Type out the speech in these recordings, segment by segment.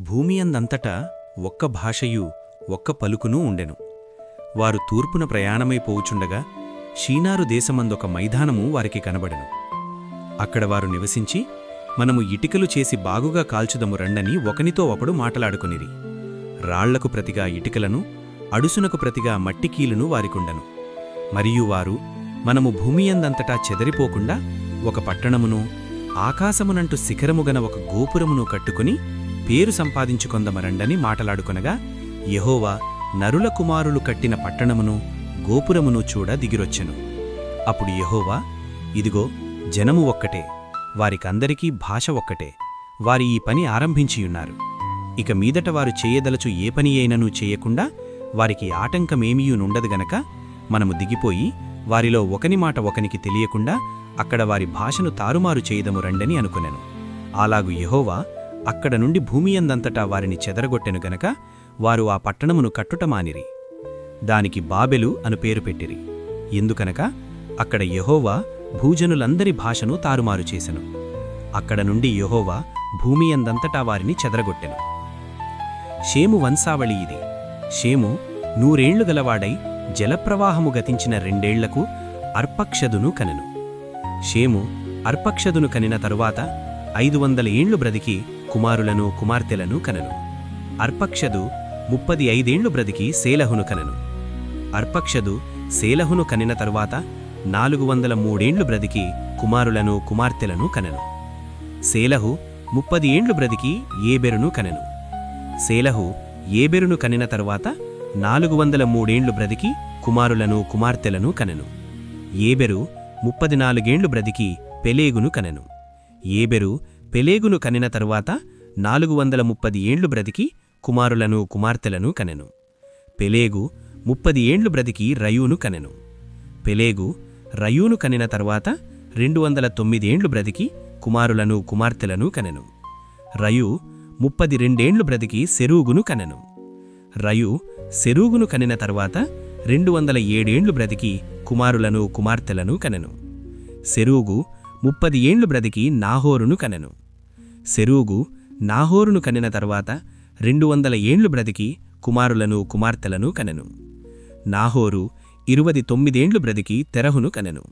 భూమియందంతటా ఒక్క భాషయు ఒక్క పలుకునూ ఉండెను. వారు తూర్పున ప్రయాణమైపోవుచుండగా షీనారు దేశమందొక మైదానము వారికి కనబడెను. అక్కడ వారు నివసించి మనము ఇటికలు చేసి బాగుగా కాల్చుదము రండని ఒకనితో ఒకడు మాటలాడుకునిరి. రాళ్ళకు ప్రతిగా ఇటికలను అడుసునకు ప్రతిగా మట్టికీలును వారికుండెను. మరియు వారు మనము భూమియందంతటా చెదరిపోకుండా ఒక పట్టణమును ఆకాశమునంటు శిఖరముగన ఒక గోపురమును కట్టుకుని పేరు సంపాదించుకొందమరండని మాటలాడుకొనగా యహోవా నరుల కుమారులు కట్టిన పట్టణమును గోపురమును చూడ దిగిరొచ్చెను. అప్పుడు యహోవా ఇదిగో జనము ఒక్కటే వారికందరికీ భాష ఒక్కటే వారి ఈ పని ఆరంభించియున్నారు. ఇక మీదట వారు చేయదలచు ఏ పని అయినను చేయకుండా వారికి ఆటంకమేమీయునుండదు గనక మనము దిగిపోయి వారిలో ఒకని మాట ఒకనికి తెలియకుండా అక్కడ వారి భాషను తారుమారు చేయదము రండని అనుకునెను. అలాగు యహోవా అక్కడ నుండి భూమియందంతటా వారిని చెదరగొట్టెను గనక వారు ఆ పట్టణమును కట్టుటమానిరి. దానికి బాబెలు అను పేరు పెట్టిరి. ఎందుకనక అక్కడ యహోవా భూజనులందరి భాషను తారుమారు చేసెను. అక్కడ నుండి యెహోవా భూమియందంతటా వారిని చెదరగొట్టెను. షేము వంశావళి ఇది. షేము నూరేళ్ళు గలవాడై జలప్రవాహము గతించిన రెండేళ్ళకు అర్పక్షదును కనెను. షేము అర్పక్షదును కనిన తరువాత ఐదు వందల ఏండ్లు బ్రతికి కుమారులను కుమార్తెలను కనెను. అర్పక్షదు ముప్పది ఐదేండ్లు బ్రతికి సేలహును కనను. అర్పక్షదు సేలహును కనిన తరువాత నాలుగు వందల మూడేండ్లు బ్రతికి కుమారులను కుమార్తెలను కనెను. సేలహు ముప్పది ఏండ్లు బ్రతికి ఏబెరును కనెను. సేలహు ఏబెరును కనిన తరువాత నాలుగు వందల మూడేండ్లు బ్రతికి కుమారులను కుమార్తెలను కనెను. ఏబెరు ముప్పది నాలుగేండ్లు బ్రతికి పెలేగును కనెను. ఏబెరు పెలేగును కనిన తరువాత నాలుగు వందల ముప్పది ఏండ్లు బ్రతికి కుమారులను కుమార్తెలను కనెను. పెలేగు ముప్పది ఏండ్లు బ్రతికి రయూను కనెను. పెలేగు రయూను కనిన తర్వాత రెండు వందల తొమ్మిదేండ్లు బ్రతికి కుమారులను కుమార్తెలను కనెను. రయు ముప్పది రెండేండ్లు బ్రతికి సెరూగును కనెను. రయు సెరూగును కనిన తర్వాత రెండు వందల ఏడేండ్లు బ్రతికి కుమారులను కుమార్తెలను కనెను. సెరూగు ముప్పది ఏండ్లు బ్రతికి నాహోరును కనెను. సెరూగు నాహోరును కనిన తర్వాత రెండు వందల ఏండ్లు బ్రతికి కుమారులను కుమార్తెలను కనెను. నాహోరు ఇరువది తొమ్మిదేండ్లు బ్రతికి తెరహును కనెను.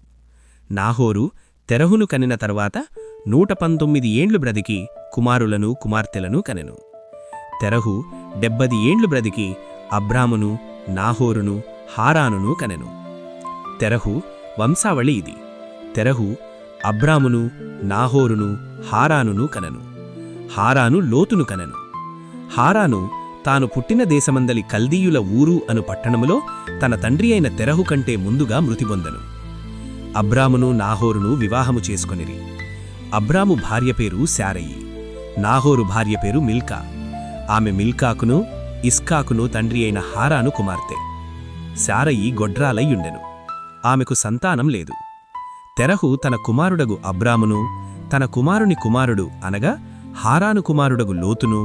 నాహోరు తెరహును కనిన తర్వాత నూట పంతొమ్మిది ఏండ్లు బ్రతికి కుమారులను కుమార్తెలను కనెను. తెరహు డెబ్బది ఏండ్లు బ్రతికి అబ్రామును నాహోరును హారానును కనెను. తెరహు వంశావళి ఇది. తెరహు అబ్రామును నాహోరును హారానును కనను. హారాను లోతును కనను. హారాను తాను పుట్టిన దేశమందలి కల్దీయుల ఊరు అను పట్టణములో తన తండ్రి అయిన తెరహు కంటే ముందుగా మృతిపొందను అబ్రామును నాహోరును వివాహము చేసుకొనిరి. అబ్రాము భార్య పేరు శారయి. నాహోరు భార్య పేరు మిల్కా. ఆమె మిల్కాకును ఇస్కాకును తండ్రి అయిన హారాను కుమార్తె. శారయి గొడ్రాలయ్యుండెను ఆమెకు సంతానం లేదు. తెరహు తన కుమారుడగు అబ్రామును తన కుమారుని కుమారుడు అనగా హారాను కుమారుడగు లోతును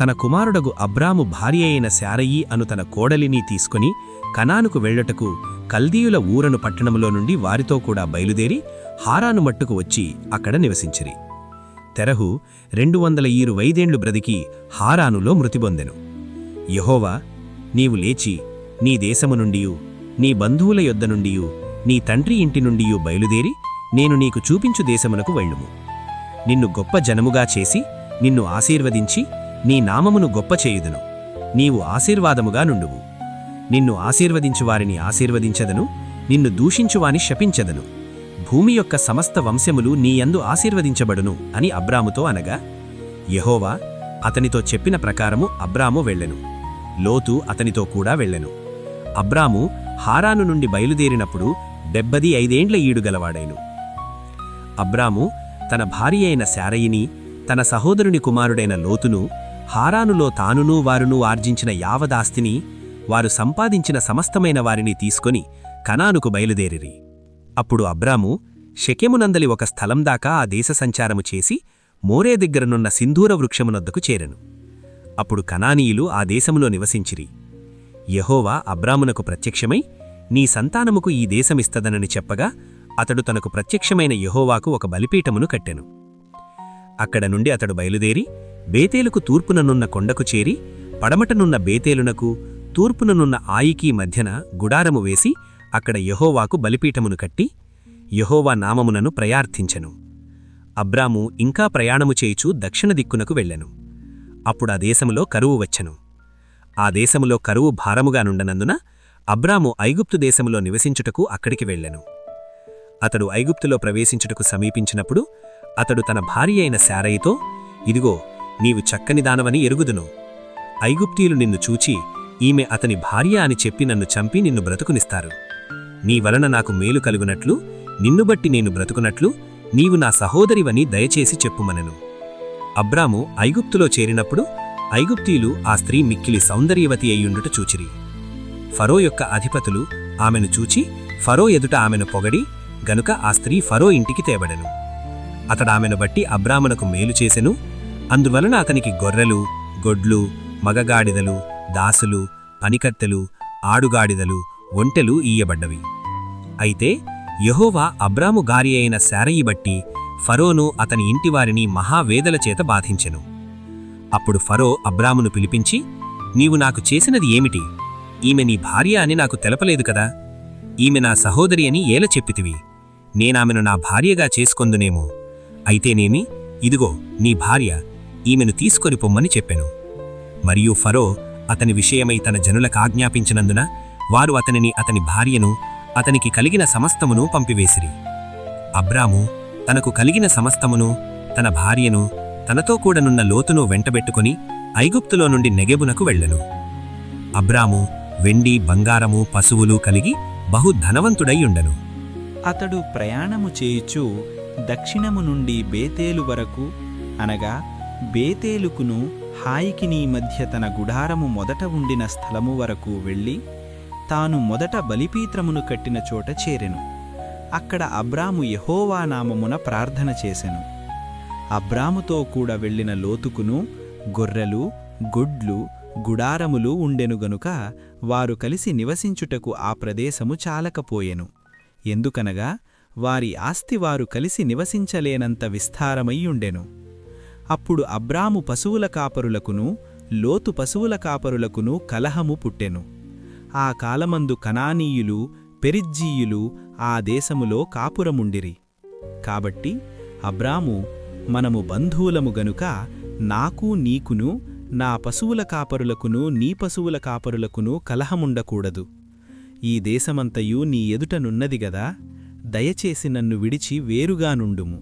తన కుమారుడగు అబ్రాము భార్య అయిన శారయ్యి అను తన కోడలిని తీసుకుని కనానుకు వెళ్ళటకు కల్దీయుల ఊరను పట్టణంలో నుండి వారితో కూడా బయలుదేరి హారాను మట్టుకు వచ్చి అక్కడ నివసించిరి. తెరహు రెండు వందల ఈరు వైదేండ్లు బ్రతికి హారానులో మృతిబొందెను యహోవా నీవు లేచి నీ దేశము నుండియు నీ బంధువుల యొద్ద నుండియు నీ తండ్రి ఇంటి నుండియు బయలుదేరి నేను నీకు చూపించు దేశమునకు వెళ్ళుము. నిన్ను గొప్ప జనముగా చేసి నిన్ను ఆశీర్వదించి నీ నామమును గొప్ప చేయుదును. నీవు ఆశీర్వాదముగా నుండువు. నిన్ను ఆశీర్వదించు వారిని ఆశీర్వదించదను నిన్ను దూషించువాని శపించదను. భూమి యొక్క సమస్త వంశములు నీయందు ఆశీర్వదించబడును అని అబ్రాముతో అనగా యహోవా అతనితో చెప్పిన ప్రకారము అబ్రాము వెళ్ళెను. లోతు అతనితో కూడా వెళ్ళెను. అబ్రాము హారాను నుండి బయలుదేరినప్పుడు డెబ్బది ఐదేండ్ల ఈడుగలవాడైను అబ్రాము తన భార్య అయిన శారయిని తన సహోదరుని కుమారుడైన లోతును హారానులో తానునూ వారునూ ఆర్జించిన యావదాస్తిని వారు సంపాదించిన సమస్తమైన వారిని తీసుకొని కనానుకు బయలుదేరిరి. అప్పుడు అబ్రాము శకెమునందలి ఒక స్థలం దాకా ఆ దేశ సంచారము చేసి మోరే దగ్గరనున్న సింధూర వృక్షమునొద్దకు చేరెను. అప్పుడు కనానీయులు ఆ దేశములో నివసించిరి. యహోవా అబ్రామునకు ప్రత్యక్షమై నీ సంతానముకు ఈ దేశమిస్తదనని చెప్పగా అతడు తనకు ప్రత్యక్షమైన యహోవాకు ఒక బలిపీఠమును కట్టెను. అక్కడ నుండి అతడు బయలుదేరి బేతేలుకు తూర్పుననున్న కొండకు చేరి పడమటనున్న బేతేలునకు తూర్పుననున్న ఆయికీ మధ్యన గుడారము వేసి అక్కడ యహోవాకు బలిపీఠమును కట్టి యహోవా నామమునను ప్రయార్థించెను. అబ్రాము ఇంకా ప్రయాణము చేయుచూ దక్షిణ దిక్కునకు వెళ్ళెను. అప్పుడా దేశములో కరువు వచ్చెను. ఆ దేశములో కరువు భారముగా నుండనందున అబ్రాము ఐగుప్తు దేశములో నివసించుటకు అక్కడికి వెళ్ళెను. అతడు ఐగుప్తులో ప్రవేశించుటకు సమీపించినప్పుడు అతడు తన భార్య అయిన శారయితో ఇదిగో నీవు చక్కని దానవని ఎరుగుదును. ఐగుప్తీయులు నిన్ను చూచి ఈమె అతని భార్య అని చెప్పి నన్ను చంపి నిన్ను బ్రతుకునిస్తారు. నీ వలన నాకు మేలు కలుగునట్లు నిన్ను బట్టి నేను బ్రతుకునట్లు నీవు నా సహోదరివని దయచేసి చెప్పుమనెను. అబ్రాము ఐగుప్తులో చేరినప్పుడు ఐగుప్తీయులు ఆ స్త్రీ మిక్కిలి సౌందర్యవతి అయ్యుండుట చూచిరి. ఫరో యొక్క అధిపతులు ఆమెను చూచి ఫరో ఎదుట ఆమెను పొగడి గనుక ఆ స్త్రీ ఫరో ఇంటికి తేబడెను. అతడామెను బట్టి అబ్రామునకు మేలు చేసెను. అందువలన అతనికి గొర్రెలు గొడ్లు మగగాడిదలు దాసులు పనికత్తెలు ఆడుగాడిదలు ఒంటెలు ఈయబడ్డవి. అయితే యెహోవా అబ్రాము గారి అయిన శారయి బట్టి ఫరోను అతని ఇంటివారిని మహావేదల చేత బాధించెను. అప్పుడు ఫరో అబ్రామును పిలిపించి నీవు నాకు చేసినది ఏమిటి? ఈమె నీ భార్య అని నాకు తెలపలేదు కదా. ఈమె నా సహోదరి అని ఏల చెప్పితివి. నేనామెను నా భార్యగా చేసుకొందునేమో. అయితేనేమి ఇదిగో నీ భార్య ఈమెను తీసుకొని పొమ్మని చెప్పెను. మరియు ఫరో అతని విషయమై తన జనులకు ఆజ్ఞాపించినందున వారు అతనిని అతని భార్యను అతనికి కలిగిన సమస్తమును పంపివేసిరి. అబ్రాము తనకు కలిగిన సమస్తమును తన భార్యను తనతో కూడనున్న లోతును వెంటబెట్టుకుని ఐగుప్తులో నుండి నెగెబునకు వెళ్ళను. అబ్రాము వెండి బంగారము పశువులు కలిగి బహు ధనవంతుడై అతడు ప్రయాణము చేయుచు దక్షిణము నుండి బేతేలు వరకు అనగా బేతేలుకును హాయికిని మధ్య తన గుడారము మొదట ఉండిన స్థలము వరకు వెళ్ళి తాను మొదట బలిపీత్రమును కట్టిన చోట చేరెను. అక్కడ అబ్రాము యహోవా నామమున ప్రార్థన చేసెను. అబ్రాముతో కూడా వెళ్ళిన లోతుకును గొర్రెలు గుడ్లు గుడారములు ఉండెను గనుక వారు కలిసి నివసించుటకు ఆ ప్రదేశము చాలకపోయెను. ఎందుకనగా వారి ఆస్తి వారు కలిసి నివసించలేనంత విస్తారమయ్యుండెను అప్పుడు అబ్రాము పశువుల కాపరులకును లోతు పశువుల కాపరులకును కలహము పుట్టెను. ఆ కాలమందు కనానీయులు పెరిజ్జీయులు ఆ దేశములో కాపురముండిరి. కాబట్టి అబ్రాము మనము బంధువులము గనుక నాకు నీకును నా పశువుల కాపరులకును నీ పశువుల కాపరులకును కలహముండకూడదు. ఈ దేశమంతయు నీ ఎదుటనున్నది గదా దయచేసి నన్ను విడిచి వేరుగానుండుము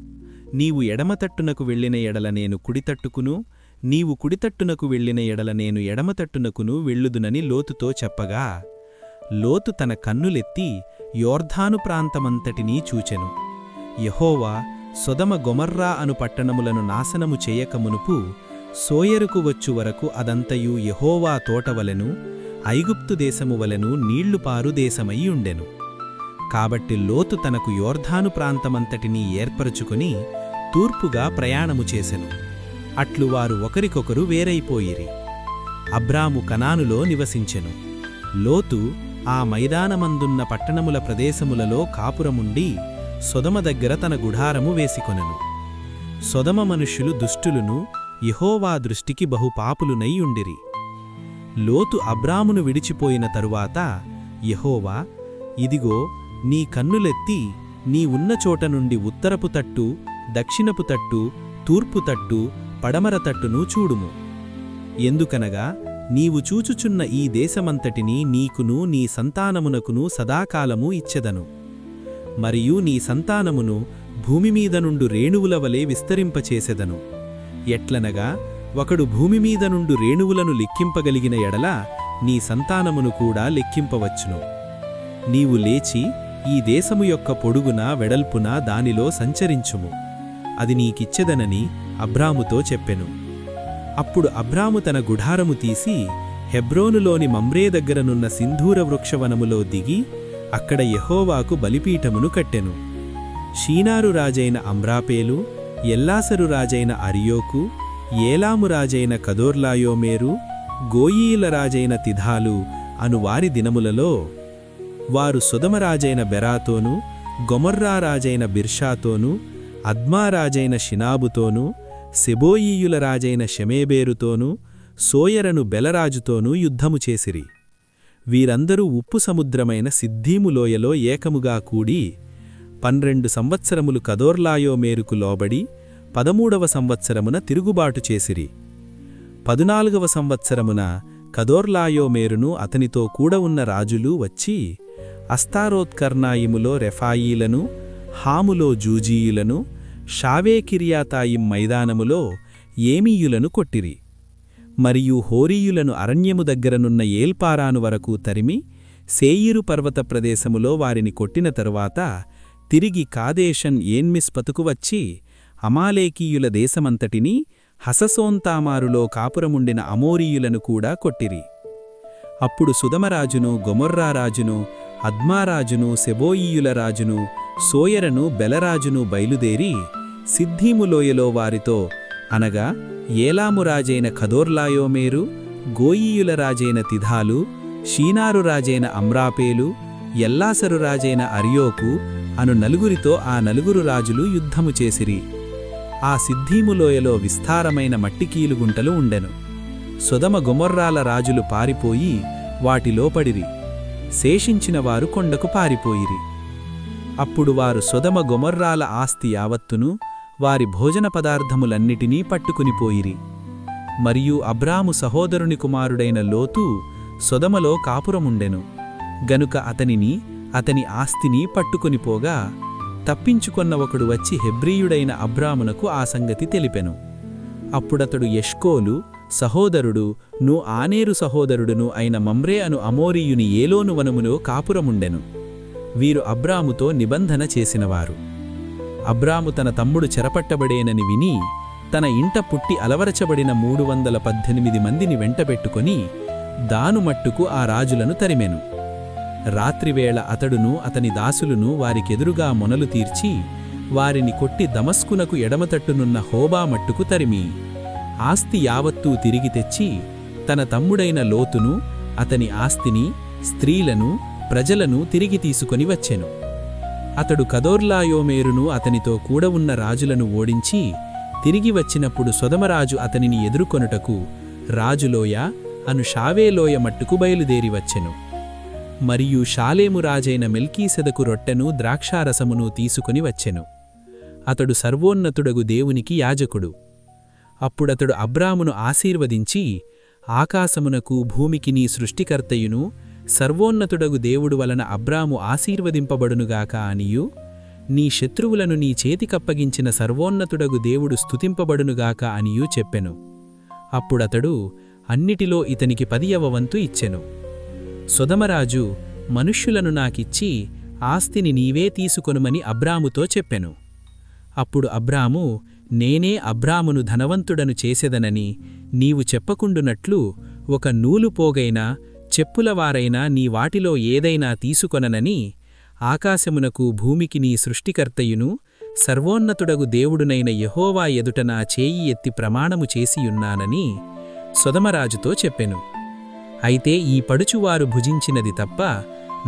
నీవు ఎడమతట్టునకు వెళ్ళిన ఎడల నేను కుడితట్టుకును నీవు కుడితట్టునకు వెళ్ళిన ఎడల నేను ఎడమతట్టునకును వెళ్ళుదునని లోతుతో చెప్పగా లోతు తన కన్నులెత్తి యోర్ధాను ప్రాంతమంతటినీ చూచెను. యహోవా సొదమ గొమర్రా అను పట్టణములను నాశనము చేయకమునుపు సోయరుకు వచ్చు వరకు అదంతయు యహోవా తోటవలెను ఐగుప్తు దేశము వలెను నీళ్ళుపారు దేశమై ఉండెను. కాబట్టి లోతు తనకు యోర్ధాను ప్రాంతమంతటినీ ఏర్పరచుకుని తూర్పుగా ప్రయాణము చేసెను. అట్లు వారు ఒకరికొకరు వేరైపోయిరి. అబ్రాము కనానులో నివసించెను. లోతు ఆ మైదానమందున్న పట్టణముల ప్రదేశములలో కాపురముండి సొదమ దగ్గర తన గుడారము వేసికొనెను. సొదమ మనుష్యులు దుష్టులను యహోవా దృష్టికి బహుపాపులునై లోతు అబ్రామును విడిచిపోయిన తరువాత యహోవా ఇదిగో నీ కన్నులెత్తి నీ ఉన్న చోట నుండి ఉత్తరపు తట్టు దక్షిణపు తట్టు తూర్పు తట్టు పడమర తట్టును చూడుము. ఎందుకనగా నీవు చూచుచున్న ఈ దేశమంతటిని నీకును నీ సంతానమునకును సదాకాలము ఇచ్చెదను. మరియు నీ సంతానమును భూమిమీద నుండు రేణువుల వలె విస్తరింపచేసెదను. ఎట్లనగా ఒకడు భూమిమీద నుండు రేణువులను లెక్కింపగలిగిన ఎడల నీ సంతానమును కూడా లెక్కింపవచ్చును. నీవు లేచి ఈ దేశము యొక్క పొడుగున వెడల్పున దానిలో సంచరించుము. అది నీకిచ్చెదనని అబ్రాముతో చెప్పెను. అప్పుడు అబ్రాము తన గుఢారము తీసి హెబ్రోనులోని మమ్రే దగ్గరనున్న సింధూర వృక్షవనములో దిగి అక్కడ యెహోవాకు బలిపీఠమును కట్టెను. షీనారు రాజైన అమ్రాపేలు ఎల్లాసరు రాజైన అరియోకు ఏలాము రాజైన కదోర్లాయోమేరు గోయీల రాజైన తిధాలు అను వారి దినములలో వారు సుధమరాజైన బెరాతోనూ గొమర్రారాజైన బిర్షాతోనూ అద్మారాజైన షినాబుతోనూ సెబోయీయుల రాజైన షమేబేరుతోనూ సోయరను బెలరాజుతోనూ యుద్ధము చేసిరి. వీరందరూ ఉప్పు సముద్రమైన సిద్ధీములోయలో ఏకముగా కూడి పన్నెండు సంవత్సరములు కదోర్లాయో మేరుకు లోబడి పదమూడవ సంవత్సరమున తిరుగుబాటు చేసిరి. పదునాలుగవ సంవత్సరమున కదోర్లాయో మేరును అతనితో కూడ ఉన్న రాజులు వచ్చి అస్తారోత్కర్ణాయిములో రెఫాయీలను హాములో జూజీయులను షావేకిరియాతాయిం మైదానములో ఏమీయులను కొట్టిరి. మరియు హోరీయులను అరణ్యము దగ్గరనున్న ఏల్పారాను వరకు తరిమి సేయిరు పర్వత ప్రదేశములో వారిని కొట్టిన తరువాత తిరిగి కాదేశన్ ఏన్మిస్ వచ్చి అమాలేకీయుల దేశమంతటినీ హససోంతామారులో కాపురముండిన అమోరీయులను కూడా కొట్టిరి. అప్పుడు సుధమరాజును గొమొర్రారాజును అద్మారాజును సెబోయీయుల రాజును సోయరను బెలరాజును బయలుదేరి సిద్ధీములోయలో వారితో అనగా ఏలాము రాజైన ఖదోర్లాయోమేరు గోయీయుల రాజైన తిధాలు షీనారు రాజైన అమ్రాపేలు ఎల్లాసరు రాజైన అరియోకు అను నలుగురితో ఆ నలుగురు రాజులు యుద్ధము చేసిరి. ఆ సిద్ధీములోయలో విస్తారమైన మట్టికీలుగుంటలు ఉండెను. సుధమ గుమొర్రాల రాజులు పారిపోయి వాటిలోపడిరి శేషించిన వారు కొండకు పారిపోయిరి. అప్పుడు వారు సుధమ గొమర్రాల ఆస్తి యావత్తును వారి భోజన పదార్థములన్నిటినీ పట్టుకునిపోయిరి మరియు అబ్రాము సహోదరుని కుమారుడైన లోతు సొదమలో కాపురముండెను. గనుక అతనిని అతని ఆస్తిని పట్టుకొనిపోగా తప్పించుకొన్న ఒకడు వచ్చి హెబ్రీయుడైన అబ్రామునకు ఆ సంగతి తెలిపెను. అప్పుడతడు యష్కోలు సహోదరుడు ను ఆనేరు సహోదరుడును అయిన మమ్రే అను అమోరీయుని ఏలోను వనములో కాపురముండెను. వీరు అబ్రాముతో నిబంధన చేసినవారు. అబ్రాము తన తమ్ముడు చెరపట్టబడేనని విని తన ఇంట పుట్టి అలవరచబడిన మూడు వందల పద్దెనిమిది మందిని వెంటబెట్టుకొని దానుమట్టుకు ఆ రాజులను తరిమెను. రాత్రివేళ అతడును అతని దాసులును వారికెదురుగా మొనలు తీర్చి వారిని కొట్టి దమస్కునకు ఎడమతట్టునున్న హోబా మట్టుకు తరిమి ఆస్తి యావత్తూ తిరిగి తెచ్చి తన తమ్ముడైన లోతును అతని ఆస్తిని స్త్రీలను ప్రజలను తిరిగి తీసుకొని వచ్చెను. అతడు కదోర్లాయోమేరును అతనితో కూడ ఉన్న రాజులను ఓడించి తిరిగి వచ్చినప్పుడు సొదమరాజు అతనిని ఎదుర్కొనుటకు రాజులోయ అను షావేలోయ మట్టుకు బయలుదేరి వచ్చెను. మరియు షాలేము రాజైన మెల్కీసెదకు రొట్టెను ద్రాక్షారసమును తీసుకుని వచ్చెను. అతడు సర్వోన్నతుడగు దేవునికి యాజకుడు. అప్పుడతడు అబ్రామును ఆశీర్వదించి ఆకాశమునకు భూమికి నీ సృష్టికర్తయును సర్వోన్నతుడగు దేవుడు వలన అబ్రాము ఆశీర్వదింపబడునుగాక అనియు నీ శత్రువులను నీ చేతికప్పగించిన సర్వోన్నతుడగు దేవుడు స్తుతింపబడునుగాక అనియూ చెప్పెను. అప్పుడతడు అన్నిటిలో ఇతనికి పదియవ వంతు ఇచ్చెను. సుధమరాజు మనుష్యులను నాకిచ్చి ఆస్తిని నీవే తీసుకొనుమని అబ్రాముతో చెప్పెను. అప్పుడు అబ్రాము నేనే అబ్రామును ధనవంతుడను చేసెదనని నీవు చెప్పకుండునట్లు ఒక నూలు పోగైనా చెప్పులవారైనా నీ వాటిలో ఏదైనా తీసుకొననని ఆకాశమునకు భూమికి నీ సృష్టికర్తయును సర్వోన్నతుడగు దేవుడునైన యహోవా ఎదుట నా చేయి ఎత్తి ప్రమాణము చేసియున్నానని సుధమరాజుతో చెప్పెను. అయితే ఈ పడుచువారు భుజించినది తప్ప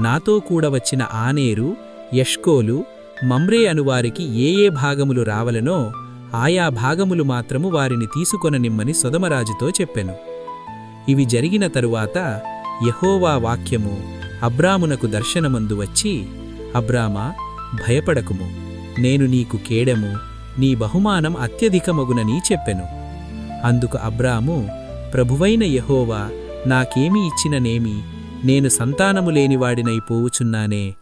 నాతో కూడా వచ్చిన ఆనేరు యష్కోలు మమ్రే అనువారికి ఏ ఏ భాగములు రావలనో ఆయా భాగములు మాత్రము వారిని తీసుకొననిమ్మని సుధమరాజుతో చెప్పెను. ఇవి జరిగిన తరువాత యహోవా వాక్యము అబ్రామునకు దర్శనమందు వచ్చి అబ్రామా భయపడకుము. నేను నీకు కేడెము నీ బహుమానం అత్యధికమగునని చెప్పెను. అందుకు అబ్రాము ప్రభువైన యహోవా నాకేమి ఇచ్చిననేమి? నేను సంతానము లేనివాడినైపోవుచున్నానే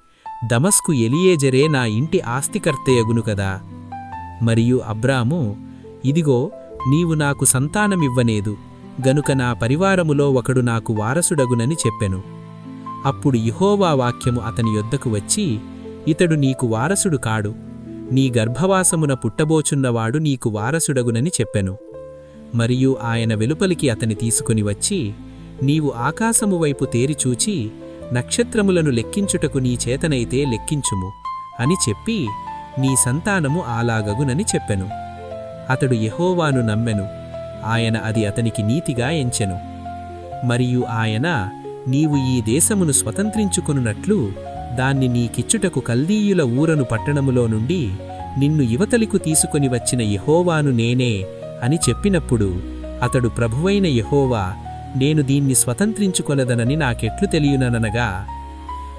దమస్కు ఎలియేజరే నా ఇంటి ఆస్తికర్తయగును కదా. మరియు అబ్రాము ఇదిగో నీవు నాకు సంతానమివ్వనేదు. గనుక నా పరివారములో ఒకడు నాకు వారసుడగునని చెప్పెను. అప్పుడు ఇహోవా వాక్యము అతని యొద్దకు వచ్చి ఇతడు నీకు వారసుడు కాడు. నీ గర్భవాసమున పుట్టబోచున్నవాడు నీకు వారసుడగునని చెప్పెను. మరియు ఆయన వెలుపలికి అతని తీసుకుని వచ్చి నీవు ఆకాశము వైపు తేరిచూచి నక్షత్రములను లెక్కించుటకు నీ చేతనైతే లెక్కించుము అని చెప్పి నీ సంతానము అలాగగునని చెప్పెను. అతడు యహోవాను నమ్మెను. ఆయన అది అతనికి నీతిగా ఎంచెను. మరియు ఆయన నీవు ఈ దేశమును స్వతంత్రించుకొనున్నట్లు దాన్ని నీకిచ్చుటకు కల్దీయుల ఊరను పట్టణములో నుండి నిన్ను యువతలికు తీసుకొని వచ్చిన యహోవాను నేనే అని చెప్పినప్పుడు అతడు ప్రభువైన యహోవా నేను దీన్ని స్వతంత్రించుకొనదనని నాకెట్లు తెలియననగా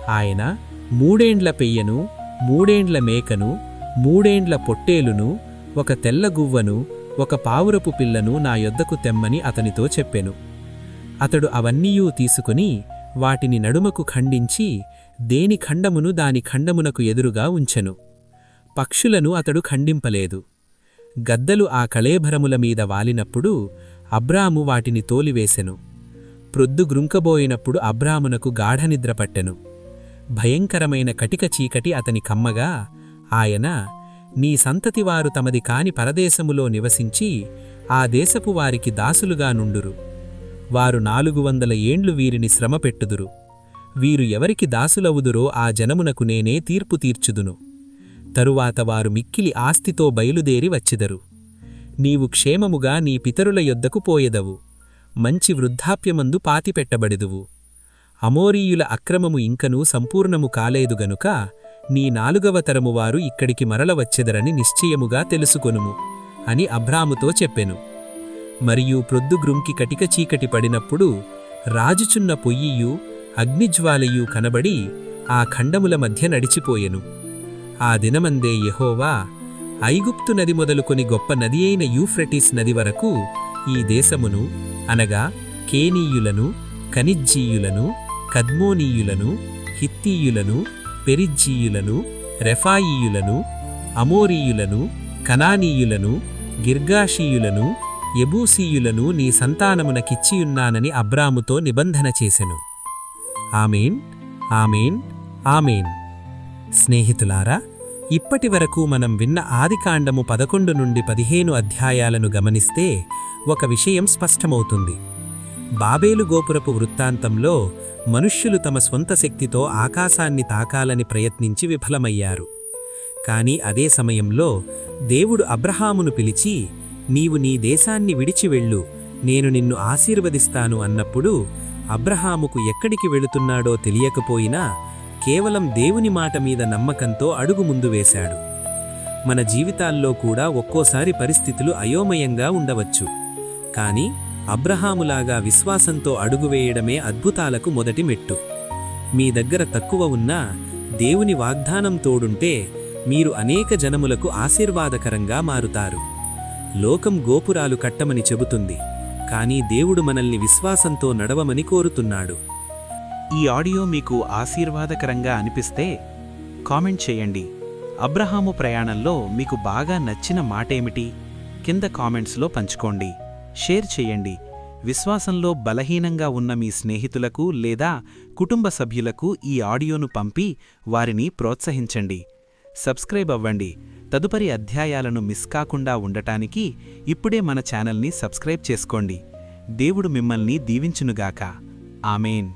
ఆయన మూడేండ్ల పెయ్యను మూడేండ్ల మేకను మూడేండ్ల పొట్టేలును ఒక తెల్ల గువ్వను ఒక పావురపు పిల్లను నా యొద్దకు తెమ్మని అతనితో చెప్పెను. అతడు అవన్నీయూ తీసుకుని వాటిని నడుమకు ఖండించి దేని ఖండమును దాని ఖండమునకు ఎదురుగా ఉంచెను. పక్షులను అతడు ఖండింపలేదు. గద్దలు ఆ కళేభరముల మీద వాలినప్పుడు అబ్రాము వాటిని తోలివేసెను. ప్రొద్దు గ్రుంకబోయినప్పుడు అబ్రామునకు గాఢనిద్ర పట్టెను. భయంకరమైన కటిక చీకటి అతని కమ్మగా ఆయన నీ సంతతివారు తమది కాని పరదేశములో నివసించి ఆ దేశపు వారికి దాసులుగా నుండురు. వారు నాలుగు వందల ఏండ్లు వీరిని శ్రమపెట్టుదురు వీరు ఎవరికి దాసులవుదురో ఆ జనమునకు నేనే తీర్పు తీర్చుదును. తరువాత వారు మిక్కిలి ఆస్తితో బయలుదేరి వచ్చిదరు. నీవు క్షేమముగా నీ పితరుల యొద్దకు పోయెదవు. మంచి వృద్ధాప్యమందు పాతిపెట్టబడెదువు. అమోరీయుల అక్రమము ఇంకనూ సంపూర్ణము కాలేదు గనుక నీ నాలుగవ తరమువారు ఇక్కడికి మరల వచ్చెదరని నిశ్చయముగా తెలుసుకొనుము అని అబ్రాముతో చెప్పెను. మరియు ప్రొద్దుగ్రుంకి కటిక చీకటి పడినప్పుడు రాజుచున్న పొయ్యియు అగ్నిజ్వాలయు కనబడి ఆ ఖండముల మధ్య నడిచిపోయెను. ఆ దినమందే యహోవా ఐగుప్తు నది మొదలుకొని గొప్ప నది అయిన యూఫ్రటిస్ నది వరకు ఈ దేశమును అనగా కేనీయులను కనిజ్జీయులను కద్మోనీయులను హిత్తీయులను పెరిజ్జీయులను రెఫాయియులను అమోరీయులను కనానీయులను గిర్గాషీయులను ఎబూసీయులను నీ సంతానమునకిచ్చియున్నానని అబ్రాముతో నిబంధన చేసెను. Amen amen amen. స్నేహితులారా ఇప్పటి వరకు మనం విన్న ఆదికాండము పదకొండు నుండి పదిహేను అధ్యాయాలను గమనిస్తే ఒక విషయం స్పష్టమవుతుంది. బాబేలు గోపురపు వృత్తాంతంలో మనుష్యులు తమ స్వంత శక్తితో ఆకాశాన్ని తాకాలని ప్రయత్నించి విఫలమయ్యారు. కాని అదే సమయంలో దేవుడు అబ్రహామును పిలిచి నీవు నీ దేశాన్ని విడిచి వెళ్ళు నేను నిన్ను ఆశీర్వదిస్తాను అన్నప్పుడు అబ్రహాముకు ఎక్కడికి వెళుతున్నాడో తెలియకపోయినా కేవలం దేవుని మాట మీద నమ్మకంతో అడుగు ముందు వేశాడు. మన జీవితాల్లో కూడా ఒక్కోసారి పరిస్థితులు అయోమయంగా ఉండవచ్చు. కాని అబ్రహాములాగా విశ్వాసంతో అడుగువేయడమే అద్భుతాలకు మొదటి మెట్టు. మీ దగ్గర తక్కువ ఉన్నా దేవుని వాగ్దానం తోడుంటే మీరు అనేక జనములకు ఆశీర్వాదకరంగా మారుతారు. లోకం గోపురాలు కట్టమని చెబుతుంది. కానీ దేవుడు మనల్ని విశ్వాసంతో నడవమని కోరుతున్నాడు. ఈ ఆడియో మీకు ఆశీర్వాదకరంగా అనిపిస్తే కామెంట్ చేయండి. అబ్రహాము ప్రయాణంలో మీకు బాగా నచ్చిన మాటేమిటి? కింద కామెంట్స్లో పంచుకోండి. షేర్ చేయండి. విశ్వాసంలో బలహీనంగా ఉన్న మీ స్నేహితులకు లేదా కుటుంబ సభ్యులకు ఈ ఆడియోను పంపి వారిని ప్రోత్సహించండి. సబ్స్క్రైబ్ అవ్వండి. తదుపరి అధ్యాయాలను మిస్ కాకుండా ఉండటానికి ఇప్పుడే మన ఛానల్ని సబ్స్క్రైబ్ చేసుకోండి. దేవుడు మిమ్మల్ని దీవించునుగాక. ఆమెన్.